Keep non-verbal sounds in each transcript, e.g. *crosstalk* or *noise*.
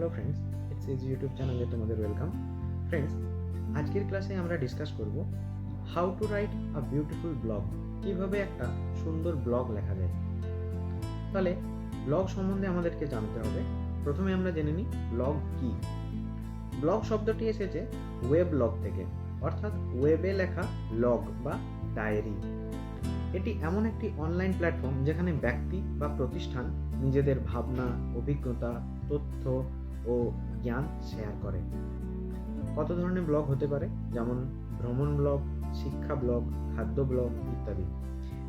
Hello friends it's is YouTube চ্যানেলে তোমাদের welcome friends আজকের ক্লাসে আমরা ডিসকাস করব how to write a beautiful blog কীভাবে একটা সুন্দর ব্লগ লেখা যায়? তাহলে ব্লগ সম্বন্ধে আমাদেরকে জানতে হবে। প্রথমে আমরা জেনে নিই ব্লগ কি। ব্লগ শব্দটি এসেছে ওয়েব লগ থেকে, অর্থাৎ ওয়েবে লেখা লগ বা ডায়েরি এটি এমন একটি অনলাইন প্ল্যাটফর্ম যেখানে ব্যক্তি বা প্রতিষ্ঠান নিজেদের ভাবনা, অভিজ্ঞতা, তথ্য ও জ্ঞান শেয়ার করে। কত ধরনের ব্লগ হতে পারে? যেমন ভ্রমণ ব্লগ শিক্ষা ব্লগ খাদ্য ব্লগ ইত্যাদি।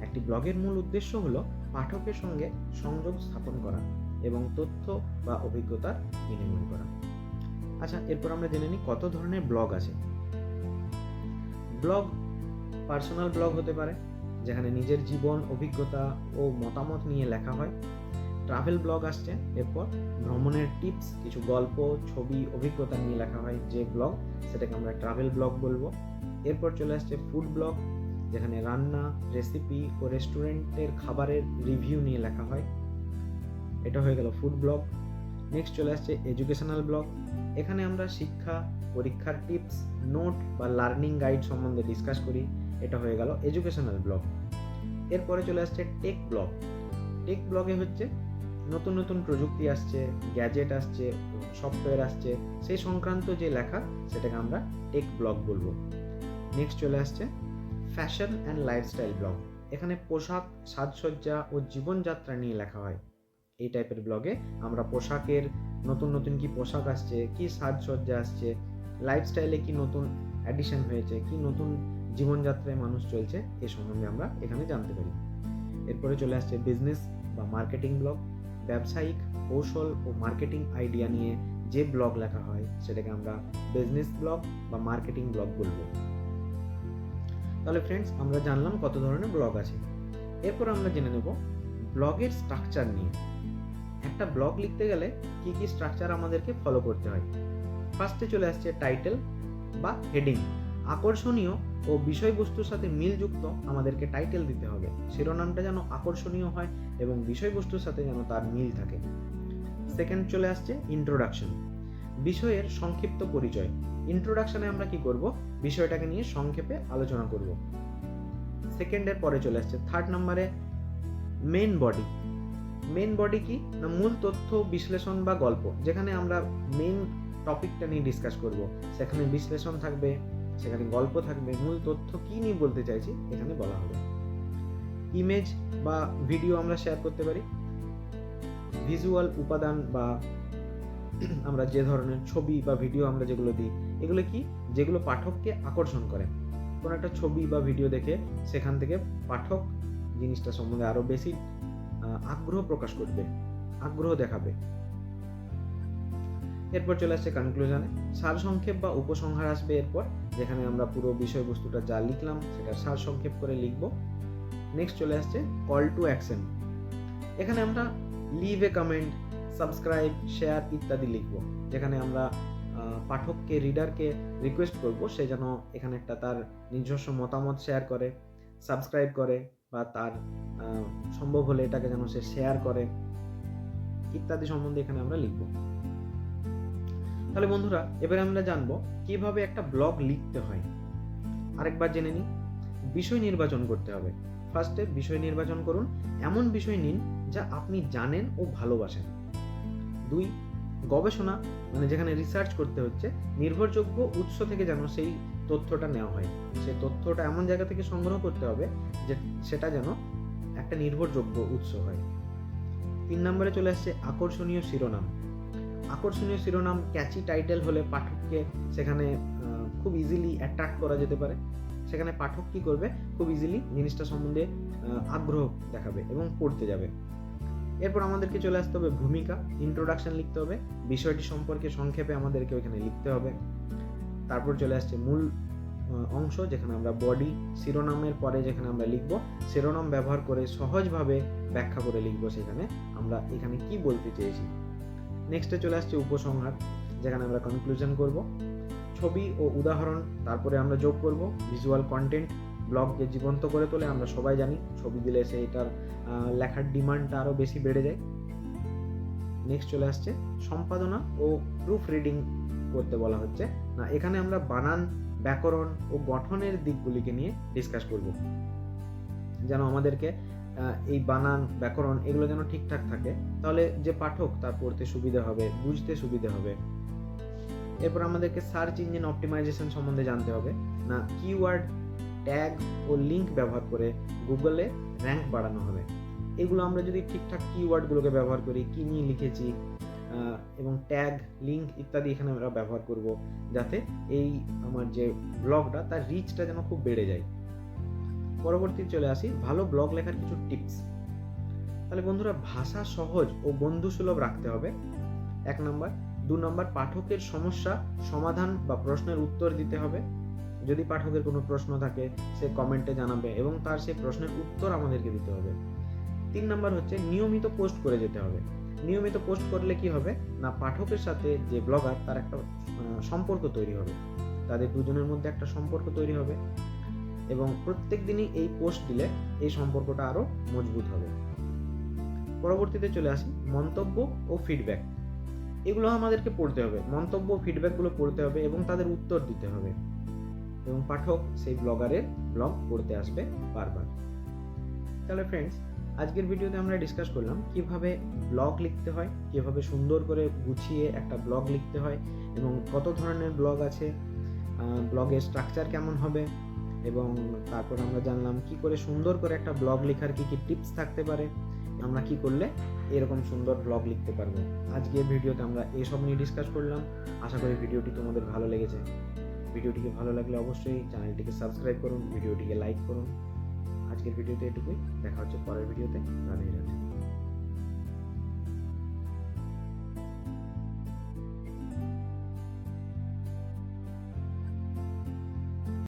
একটি ব্লগের মূল উদ্দেশ্য হল পাঠকের সঙ্গে সংযোগ স্থাপন করা এবং তথ্য বা অভিজ্ঞতার বিনিময় করা। আচ্ছা এরপর আমরা জেনে নিই কত ধরনের ব্লগ আছে। ব্লগ পার্সোনাল ব্লগ হতে পারে, যেখানে নিজের জীবন, অভিজ্ঞতা ও মতামত নিয়ে লেখা হয়। ট্রাভেল ব্লগ আসছে। এরপর ভ্রমণের টিপস কিছু গল্প, ছবি, অভিজ্ঞতা নিয়ে লেখা হয় যে ব্লগ সেটাকে আমরা ট্রাভেল ব্লগ বলব। এরপর চলে আসছে ফুড ব্লগ যেখানে রান্না রেসিপি ও রেস্টুরেন্টের খাবারের রিভিউ নিয়ে লেখা হয়। এটা হয়ে গেল ফুড ব্লগ নেক্সট চলে আসছে এডুকেশনাল ব্লগ এখানে আমরা শিক্ষা, পরীক্ষার টিপস নোট বা লার্নিং গাইড সম্বন্ধে ডিসকাস করি। এটা হয়ে গেল এডুকেশনাল ব্লগ এরপরে চলে আসছে টেক ব্লগ টেক ব্লগে হচ্ছে নতুন নতুন প্রযুক্তি আসছে, গ্যাজেট আসছে, সফটওয়্যার আসছে, সেই সংক্রান্ত যে লেখা, সেটাকে আমরা টেক ব্লগ বলব। নেক্সট চলে আসছে ফ্যাশন অ্যান্ড লাইফস্টাইল ব্লগ। এখানে পোশাক, সাজসজ্জা ও জীবনযাত্রা নিয়ে লেখা হয়। এই টাইপের ব্লগে আমরা পোশাকের নতুন নতুন কি পোশাক আসছে, কি সাজসজ্জা আসছে, লাইফস্টাইলে কি নতুন অ্যাডিশন হয়েছে, কি নতুন জীবনযাত্রায় মানুষ চলছে, এ সম্বন্ধে আমরা এখানে জানতে পারি। এরপরে চলে আসছে বিজনেস বা মার্কেটিং ব্লগ ব্যবসায়িক কৌশল ও মার্কেটিং আইডিয়া নিয়ে যে ব্লগ লেখা হয়, সেটাকে আমরা বিজনেস ব্লগ বা মার্কেটিং ব্লগ বলব। তাহলে ফ্রেন্ডস আমরা জানলাম কত ধরনের ব্লগ আছে। এরপর আমরা জেনে নেব ব্লগের স্ট্রাকচার নিয়ে। একটা ব্লগ লিখতে গেলে কি কি স্ট্রাকচার আমাদেরকে ফলো করতে হয়। ফার্স্টে চলে আসছে টাইটেল বা হেডিং আকর্ষণীয় ও বিষয়বস্তুর সাথে মিলযুক্ত আমাদেরকে টাইটেল দিতে হবে। শিরোনামটা যেন আকর্ষণীয় হয় এবং বিষয়বস্তুর সাথে যেন তার মিল থাকে। সেকেন্ড চলে আসছে ইন্ট্রোডাকশন বিষয়ের সংক্ষিপ্ত পরিচয়। ইন্ট্রোডাকশনে আমরা কি করব? বিষয়টাকে নিয়ে সংক্ষেপে আলোচনা করব। সেকেন্ডের পরে চলে আসছে থার্ড নাম্বারে মেন বডি মেন বডি কি? না, মূল তথ্য, বিশ্লেষণ বা গল্প। যেখানে আমরা মেন টপিকটা নিয়ে ডিসকাস করব। সেখানে বিশ্লেষণ থাকবে সেখানে গল্প থাকবে, মূল তথ্য কি নিয়ে বলতে চাইছি এখানে বলা হবে। ইমেজ বা ভিডিও আমরা শেয়ার করতে পারি। ভিজুয়াল উপাদান বা *clears throat* আমরা যে ধরনের ছবি বা ভিডিও আমরা যেগুলো দিই, এগুলো কি? যেগুলো পাঠককে আকর্ষণ করে। কোনো একটা ছবি বা ভিডিও দেখে সেখান থেকে পাঠক জিনিসটা সম্বন্ধে আরও বেশি আগ্রহ প্রকাশ করবে, আগ্রহ দেখাবে। এরপর চলে আসছে কনক্লুশনে সারসংক্ষেপ বা উপসংহার আসবে এরপর, যেখানে আমরা পুরো বিষয়বস্তুটা যা লিখলাম সেটা সারসংক্ষেপ করে লিখব। নেক্সট চলে আসছে কল টু অ্যাকশন এখানে আমরা leave a comment subscribe share ইত্যাদি লিখব। যেখানে আমরা পাঠককে রিডারকে রিকোয়েস্ট করব সে যেন এখানে একটা তার নিজস্ব মতামত শেয়ার করে সাবস্ক্রাইব করে বা তার সম্ভব হলে এটাকে যেন সে শেয়ার করে ইত্যাদি সম্বন্ধে এখানে আমরা লিখব। তাহলে বন্ধুরা, এবারে আমরা জানব কীভাবে একটা ব্লগ লিখতে হয়। আরেকবার জেনে নিই, বিষয় নির্বাচন করতে হবে। ফার্স্টে বিষয় নির্বাচন করুন, এমন বিষয় নিন যা আপনি জানেন ও ভালোবাসেন। দুই, গবেষণা মানে যেখানে রিসার্চ করতে হচ্ছে, নির্ভরযোগ্য উৎস থেকে যেন সেই তথ্যটা নেওয়া হয়। সেই তথ্যটা এমন জায়গা থেকে সংগ্রহ করতে হবে যে সেটা যেন একটা নির্ভরযোগ্য উৎস হয়। তিন নম্বরে চলে আসছে আকর্ষণীয় শিরোনাম। আকর্ষণীয় শিরোনাম ক্যাচি টাইটেল হলে পাঠককে সেখানে খুব ইজিলি অ্যাট্রাক্ট করা যেতে পারে। সেখানে পাঠক কী করবে? খুব ইজিলি জিনিসটা সম্বন্ধে আগ্রহ দেখাবে এবং পড়তে যাবে। এরপর আমাদেরকে চলে আসতে হবে ভূমিকা। ইন্ট্রোডাকশন লিখতে হবে। বিষয়টি সম্পর্কে সংক্ষেপে আমাদেরকে ওইখানে লিখতে হবে। তারপর চলে আসছে মূল অংশ, যেখানে আমরা বডি শিরোনামের পরে যেখানে আমরা লিখব, শিরোনাম ব্যবহার করে সহজভাবে ব্যাখ্যা করে লিখব সেখানে। আমরা এখানে কি বলতে চেয়েছি? নেক্সটে চলে আসছে উপসংহার, যেখানে আমরা কনক্লুশন করব। ছবি ও উদাহরণ, তারপরে আমরা যোগ করব। ভিজুয়াল কন্টেন্ট ব্লগকে জীবন্ত করে তোলে, আমরা সবাই জানি ছবি দিলে সেইটার লেখার ডিমান্ডটা আরও বেশি বেড়ে যায়। নেক্সট চলে আসছে সম্পাদনা ও প্রুফ রিডিং করতে বলা হচ্ছে। না, এখানে আমরা বানান, ব্যাকরণ ও গঠনের দিকগুলিকে নিয়ে ডিসকাস করব। যেন আমাদেরকে এই বানান, ব্যাকরণ, এগুলো যেন ঠিকঠাক থাকে, তাহলে যে পাঠক তার পড়তে সুবিধা হবে, বুঝতে সুবিধা হবে। এরপর আমাদেরকে সার্চ ইঞ্জিন অপটিমাইজেশন সম্বন্ধে জানতে হবে। না কিওয়ার্ড ট্যাগ ও লিঙ্ক ব্যবহার করে গুগলে র্যাঙ্ক বাড়ানো হবে। এগুলো আমরা যদি ঠিকঠাক কিওয়ার্ডগুলোকে ব্যবহার করি, কী নিয়ে লিখেছি এবং ট্যাগ লিঙ্ক ইত্যাদি এখানে আমরা ব্যবহার করব, যাতে এই আমার যে ব্লগটা তার রিচটা যেন খুব বেড়ে যায়। পরবর্তী চলে আসি, ভালো ব্লগ লেখার কিছু টিপস তাহলে বন্ধুরা, ভাষা সহজ ও বন্ধুসুলভ রাখতে হবে। এক নম্বর দু নম্বর পাঠকের সমস্যা, সমাধান বা প্রশ্নের উত্তর দিতে হবে। যদি পাঠকের কোনো প্রশ্ন থাকে, সে কমেন্টে জানাবে এবং তার সেই প্রশ্নের উত্তর আমাদেরকে দিতে হবে। তিন নম্বর হচ্ছে, নিয়মিত পোস্ট করে যেতে হবে। নিয়মিত পোস্ট করলে কি হবে? না, পাঠকের সাথে যে ব্লগার তার একটা সম্পর্ক তৈরি হবে। তাদের দুজনের মধ্যে একটা সম্পর্ক তৈরি হবে। এবং প্রত্যেক দিনই এই পোস্ট দিলে এই সম্পর্কটা আরও মজবুত হবে। পরবর্তীতে চলে আসি, মন্তব্য ও ফিডব্যাক এগুলো আমাদেরকে পড়তে হবে। মন্তব্য ফিডব্যাকগুলো পড়তে হবে এবং তাদের উত্তর দিতে হবে। এবং পাঠক সেই ব্লগারের ব্লগ পড়তে আসবে বারবার। তাহলে ফ্রেন্ডস আজকের ভিডিওতে আমরা ডিসকাস করলাম কীভাবে ব্লগ লিখতে হয়, কীভাবে সুন্দর করে গুছিয়ে একটা ব্লগ লিখতে হয় এবং কত ধরনের ব্লগ আছে ব্লগের স্ট্রাকচার কেমন হবে এবং তারপর আমরা জানলাম কি করে সুন্দর করে একটা ব্লগ লেখার কি কি টিপস থাকতে পারে, আমরা কি করলে এরকম সুন্দর ব্লগ লিখতে পারব। আজকের ভিডিওতে আমরা এসব নিয়ে ডিসকাস করলাম। আশা করি ভিডিওটি তোমাদের ভালো লেগেছে। ভিডিওটিকে ভালো লাগলে অবশ্যই চ্যানেলটিকে সাবস্ক্রাইব করুন, ভিডিওটিকে লাইক করুন। আজকের ভিডিওতে এটুকুই। দেখা হচ্ছে পরের ভিডিওতে। রাধে রাধে।